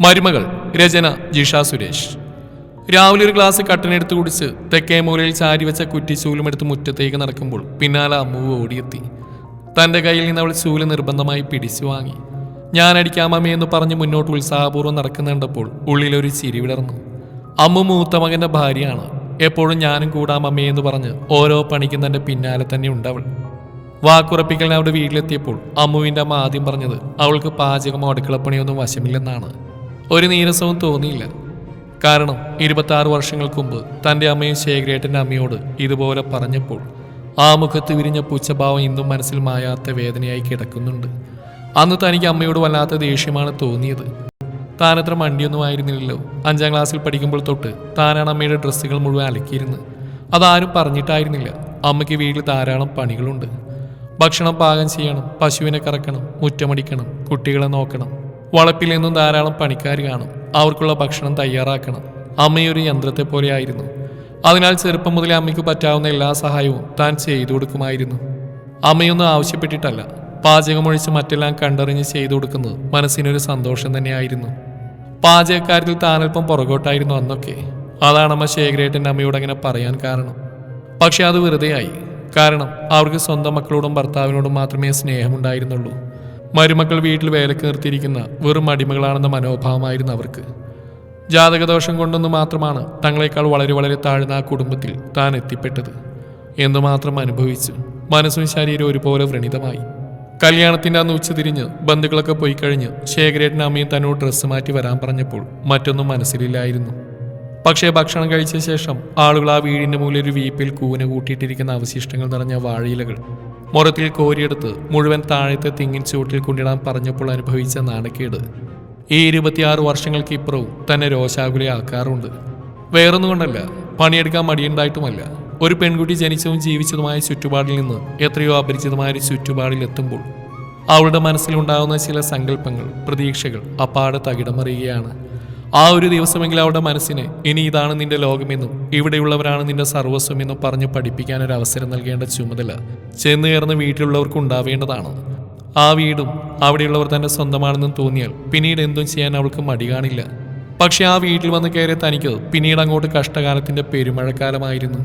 മരുമകൾ രചന ജിഷ സുരേഷ്. രാവിലെ ഒരു ഗ്ലാസ് കട്ടനെടുത്ത് കുടിച്ച് തെക്കേ മൂലയിൽ ചാരി വെച്ച കുറ്റി കുറ്റിച്ചൂലുമെടുത്ത് മുറ്റത്തേക്ക് നടക്കുമ്പോൾ പിന്നാലെ അമ്മുവ് ഓടിയെത്തി. തന്റെ കയ്യിൽ നിന്ന് അവൾ ചൂൽ നിർബന്ധമായി പിടിച്ചു വാങ്ങി. ഞാൻ അടിക്കാം അമ്മേ എന്ന് പറഞ്ഞ് മുന്നോട്ട് ഉത്സാഹപൂർവം നടക്കുന്നുണ്ടപ്പോൾ ഉള്ളിലൊരു ചിരി വിടർന്നു. അമ്മു മൂത്ത മകന്റെ ഭാര്യയാണ്. എപ്പോഴും ഞാനും കൂടാം അമ്മയെന്ന് പറഞ്ഞ് ഓരോ പണിക്കും തന്റെ പിന്നാലെ തന്നെ ഉണ്ടവൾ വാക്കുറപ്പിക്കലിന് അവിടെ വീട്ടിലെത്തിയപ്പോൾ അമ്മുവിന്റെ അമ്മ ആദ്യം പറഞ്ഞത് അവൾക്ക് പാചകമോ അടുക്കളപ്പണിയൊന്നും വശമില്ലെന്നാണ്. ഒരു നീരസവും തോന്നിയില്ല. കാരണം ഇരുപത്തി ആറ് വർഷങ്ങൾക്ക് മുമ്പ് തന്റെ അമ്മയും ശേഖരേട്ടന്റെ അമ്മയോട് ഇതുപോലെ പറഞ്ഞപ്പോൾ ആ മുഖത്ത് വിരിഞ്ഞ പുച്ഛഭാവം ഇന്നും മനസ്സിൽ മായാത്ത വേദനയായി കിടക്കുന്നുണ്ട്. അന്ന് തനിക്ക് അമ്മയോട് വല്ലാത്ത ദേഷ്യമാണ് തോന്നിയത്. താനത്ര മണ്ടിയൊന്നും ആയിരുന്നില്ലല്ലോ. അഞ്ചാം ക്ലാസ്സിൽ പഠിക്കുമ്പോൾ തൊട്ട് താനാണ് അമ്മയുടെ ഡ്രസ്സുകൾ മുഴുവൻ അലക്കിയിരുന്നത്. അതാരും പറഞ്ഞിട്ടായിരുന്നില്ല. അമ്മയ്ക്ക് വീട്ടിൽ ധാരാളം പണികളുണ്ട്. ഭക്ഷണം പാകം ചെയ്യണം പശുവിനെ കറക്കണം മുറ്റമടിക്കണം കുട്ടികളെ നോക്കണം വളപ്പിൽ നിന്നും ധാരാളം പണിക്കാർ കാണും. അവർക്കുള്ള ഭക്ഷണം തയ്യാറാക്കണം. അമ്മയൊരു യന്ത്രത്തെ പോലെ ആയിരുന്നു. അതിനാൽ ചെറുപ്പം മുതലേ അമ്മയ്ക്ക് പറ്റാവുന്ന എല്ലാ സഹായവും താൻ ചെയ്തു കൊടുക്കുമായിരുന്നു. അമ്മയൊന്നും ആവശ്യപ്പെട്ടിട്ടല്ല. പാചകമൊഴിച്ച് മറ്റെല്ലാം കണ്ടറിഞ്ഞ് ചെയ്തു കൊടുക്കുന്നത് മനസ്സിനൊരു സന്തോഷം തന്നെയായിരുന്നു. പാചകക്കാര്യത്തിൽ താനൽപ്പം പുറകോട്ടായിരുന്നു അന്നൊക്കെ. അതാണ് അമ്മ ശേഖരേട്ടന്റെ അമ്മയോട് അങ്ങനെ പറയാൻ കാരണം. പക്ഷെ അത് വെറുതെയായി. കാരണം അവർക്ക് സ്വന്തം മക്കളോടും ഭർത്താവിനോടും മാത്രമേ സ്നേഹമുണ്ടായിരുന്നുള്ളൂ. മരുമക്കൾ വീട്ടിൽ വേലക്ക് നിർത്തിയിരിക്കുന്ന വെറും അടിമകളാണെന്ന മനോഭാവമായിരുന്നു അവർക്ക്. ജാതകദോഷം കൊണ്ടൊന്നു മാത്രമാണ് തങ്ങളെക്കാൾ വളരെ വളരെ താഴ്ന്ന ആ കുടുംബത്തിൽ താൻ എത്തിപ്പെട്ടത്. എന്തുമാത്രം അനുഭവിച്ചു മനസ്സും ശരീരവും ഒരുപോലെ വ്രണിതമായി. കല്യാണത്തിന്റെ അന്ന് ഉച്ചതിരിഞ്ഞ് ബന്ധുക്കളൊക്കെ പോയി കഴിഞ്ഞ് ശേഖരേട്ടൻ അമ്മയും തന്നോട് ഡ്രസ്സ് മാറ്റി വരാൻ പറഞ്ഞപ്പോൾ മറ്റൊന്നും മനസ്സിലില്ലായിരുന്നു. പക്ഷേ ഭക്ഷണം കഴിച്ച ശേഷം ആളുകൾ ആ വീടിന്റെ മുകളിൽ ഒരു വീപ്പിൽ കൂന കൂട്ടിയിട്ടിരിക്കുന്ന അവശിഷ്ടങ്ങൾ നിറഞ്ഞ വാഴയിലകൾ മുറത്തിൽ കോരിയെടുത്ത് മുഴുവൻ താഴത്തെ തിങ്ങിൻ ചുവട്ടിൽ കൊണ്ടിടാൻ പറഞ്ഞപ്പോൾ അനുഭവിച്ച നാണക്കേട്. ഈ ഇരുപത്തിയാറ് വർഷങ്ങൾക്ക് ഇപ്പുറവും തന്നെ രോശാകുലയാക്കാറുണ്ട് വേറൊന്നും കൊണ്ടല്ല പണിയെടുക്കാൻ മടിയുണ്ടായിട്ടുമല്ല. ഒരു പെൺകുട്ടി ജനിച്ചതും ജീവിച്ചതുമായ ചുറ്റുപാടിൽ നിന്ന് എത്രയോ അപരിചിതമായ ഒരു ചുറ്റുപാടിൽ എത്തുമ്പോൾ അവളുടെ മനസ്സിലുണ്ടാകുന്ന ചില സങ്കല്പങ്ങൾ പ്രതീക്ഷകൾ അപ്പാടെ തകിടമറിയുകയാണ് ആ ഒരു ദിവസമെങ്കിലും അവരുടെ മനസ്സിനെ ഇനി ഇതാണ് നിന്റെ ലോകമെന്നും ഇവിടെയുള്ളവരാണ് നിന്റെ സർവസ്വമെന്നും പറഞ്ഞ് പഠിപ്പിക്കാൻ ഒരു അവസരം നൽകേണ്ട ചുമതല ചെന്ന് കയറുന്ന വീട്ടിലുള്ളവർക്ക് ഉണ്ടാവേണ്ടതാണ്. ആ വീടും അവിടെയുള്ളവർ തന്നെ സ്വന്തമാണെന്നും തോന്നിയാൽ പിന്നീട് എന്തും ചെയ്യാൻ അവൾക്ക് മടി കാണില്ല. പക്ഷെ ആ വീട്ടിൽ വന്ന് കയറിയ തനിക്ക് പിന്നീട് അങ്ങോട്ട് കഷ്ടകാലത്തിന്റെ പെരുമഴക്കാലമായിരുന്നു.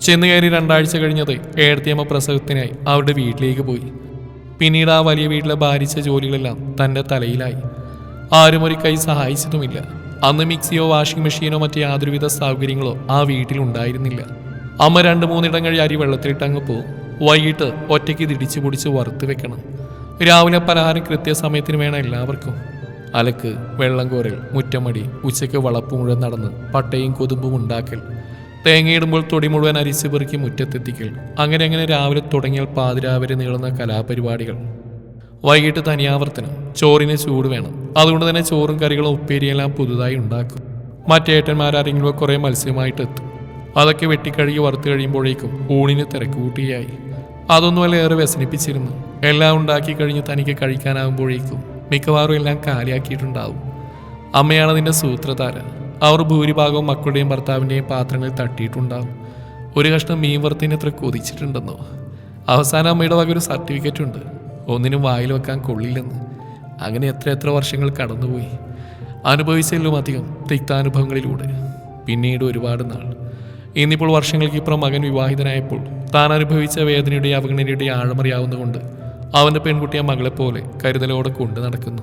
ചെന്ന് കയറി രണ്ടാഴ്ച കഴിഞ്ഞത് ഏഴത്തിയമ്മ പ്രസവത്തിനായി അവരുടെ വീട്ടിലേക്ക് പോയി. പിന്നീട് ആ വലിയ വീട്ടിലെ ഭാരിച്ച ജോലികളെല്ലാം തന്റെ തലയിലായി. ആരും ഒരു കൈ സഹായിച്ചതുമില്ല. അന്ന് മിക്സിയോ വാഷിംഗ് മെഷീനോ മറ്റ് യാതൊരുവിധ സൗകര്യങ്ങളോ ആ വീട്ടിൽ ഉണ്ടായിരുന്നില്ല. അമ്മ രണ്ട് മൂന്നിടം കഴി അരി വെള്ളത്തിലിട്ട് അങ്ങ് പോകും വൈകിട്ട് ഒറ്റയ്ക്ക് തിടിച്ചു പൊടിച്ച് വറുത്ത് വെക്കണം. രാവിലെ പലഹാരം കൃത്യസമയത്തിന് വേണം എല്ലാവർക്കും. അലക്ക് വെള്ളം കോരൽ മുറ്റമടി ഉച്ചയ്ക്ക് വളപ്പ് മുഴുവൻ നടന്ന് പട്ടയും കൊതുമ്പും ഉണ്ടാക്കൽ. തേങ്ങയിടുമ്പോൾ തൊടി മുഴുവൻ അരിച്ചു പെറുക്കി മുറ്റത്തെത്തിക്കൽ. അങ്ങനെ അങ്ങനെ രാവിലെ തുടങ്ങിയാൽ പാതിരാവരെ നീളുന്ന കലാപരിപാടികൾ. വൈകിട്ട് തനിയാവർത്തനം ചോറിന് ചൂട് വേണം. അതുകൊണ്ട് തന്നെ ചോറും കറികളും ഉപ്പേരിയെല്ലാം പുതുതായി ഉണ്ടാക്കും. മറ്റേട്ടന്മാരാരെങ്കിലും കുറേ മത്സ്യമായിട്ട് എത്തും. അതൊക്കെ വെട്ടിക്കഴുകി വറുത്ത് കഴിയുമ്പോഴേക്കും ഊണിന് തിരക്ക് കൂട്ടിയായി. അതൊന്നുമല്ല ഏറെ വ്യസനിപ്പിച്ചിരുന്നു. എല്ലാം ഉണ്ടാക്കി കഴിഞ്ഞ് തനിക്ക് കഴിക്കാനാകുമ്പോഴേക്കും മിക്കവാറും എല്ലാം കാലിയാക്കിയിട്ടുണ്ടാവും. അമ്മയാണ് അതിന്റെ സൂത്രധാര. അവർ ഭൂരിഭാഗവും മക്കളുടെയും ഭർത്താവിന്റെയും പാത്രങ്ങളിൽ തട്ടിയിട്ടുണ്ടാവും. ഒരു കഷ്ണം മീൻ വറുത്തിന് എത്ര കൊതിച്ചിട്ടുണ്ടെന്നോ. അവസാനം അമ്മയുടെ വക ഒരു സർട്ടിഫിക്കറ്റ് ഉണ്ട് ഒന്നിനും വായിൽ വെക്കാൻ കൊള്ളില്ലെന്ന്. അങ്ങനെ എത്ര എത്ര വർഷങ്ങൾ കടന്നുപോയി. അനുഭവിച്ചതിലും അധികം തിക്താനുഭവങ്ങളിലൂടെ. പിന്നീട് ഒരുപാട് നാൾ. ഇന്നിപ്പോൾ വർഷങ്ങൾക്ക് ഇപ്പുറം മകൻ വിവാഹിതനായപ്പോൾ താൻ അനുഭവിച്ച വേദനയുടെയും അവഗണനയുടെയും ആഴമറിയാവുന്നതുകൊണ്ട് അവന്റെ പെൺകുട്ടിയെ മകളെപ്പോലെ കരുതലോടെ കൊണ്ടു നടക്കുന്നു.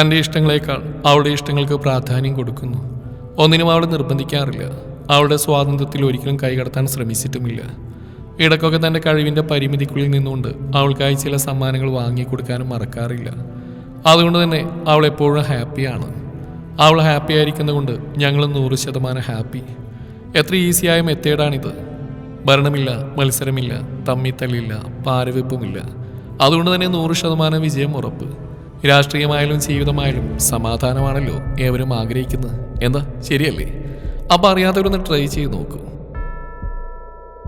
തന്റെ ഇഷ്ടങ്ങളെക്കാൾ അവളുടെ ഇഷ്ടങ്ങൾക്ക് പ്രാധാന്യം കൊടുക്കുന്നു. ഒന്നിനും അവളെ നിർബന്ധിക്കാറില്ല. അവളുടെ സ്വാതന്ത്ര്യത്തിൽ ഒരിക്കലും കൈകടത്താൻ ശ്രമിച്ചിട്ടുമില്ല. ഇടയ്ക്കൊക്കെ തന്റെ കഴിവിന്റെ പരിമിതിക്കുള്ളിൽ നിന്നുകൊണ്ട് അവൾക്കായി ചില സമ്മാനങ്ങൾ വാങ്ങിക്കൊടുക്കാനും മറക്കാറില്ല. അതുകൊണ്ട് തന്നെ അവൾ എപ്പോഴും ഹാപ്പിയാണ്. അവൾ ഹാപ്പി ആയിരിക്കുന്നതുകൊണ്ട് ഞങ്ങൾ നൂറ് ശതമാനം ഹാപ്പി. എത്ര ഈസിയായ മെത്തേഡാണിത്. ഭരണമില്ല മത്സരമില്ല തമ്മിത്തല്ലില്ല പാരവെപ്പുമില്ല. അതുകൊണ്ട് തന്നെ നൂറ് ശതമാനം വിജയം ഉറപ്പ്. രാഷ്ട്രീയമായാലും ജീവിതമായാലും സമാധാനമാണല്ലോ ഏവരും ആഗ്രഹിക്കുന്നത്. എന്താ? ശരിയല്ലേ? അപ്പം അറിയാത്തവരൊന്ന് ട്രൈ ചെയ്ത് നോക്കൂ.